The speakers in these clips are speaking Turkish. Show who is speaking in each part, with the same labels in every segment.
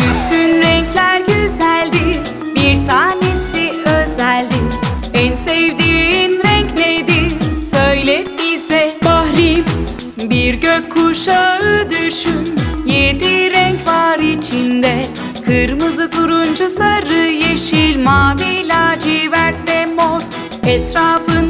Speaker 1: Bütün renkler güzeldir Bir tanesi özeldir En sevdiğin renk nedir? Söyle bize. Bahrim Bir gökkuşağı düşün. Yedi renk var içinde. Kırmızı, turuncu, sarı, yeşil, mavi, lacivert ve mor. Etrafın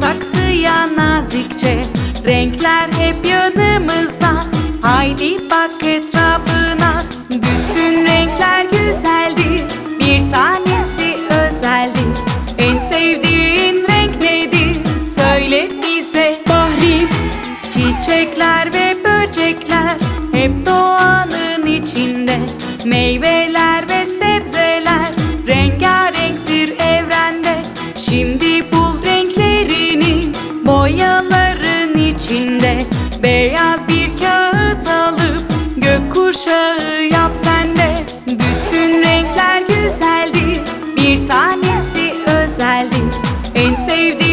Speaker 1: saksıya nazikçe. Renkler hep yanımızda. Haydi bak etrafına. Bütün renkler güzeldir Bir tanesi özeldir En sevdiğin renk nedir? Söyle bize. Bahri. Çiçekler ve böcekler Hep doğanın içinde. Meyveler ve sebzeler Rengarenktir evrende. Şimdi içinde Beyaz bir kağıt alıp Gökkuşağı yap sen de. Bütün renkler güzeldir Bir tanesi özeldir En sevdiğin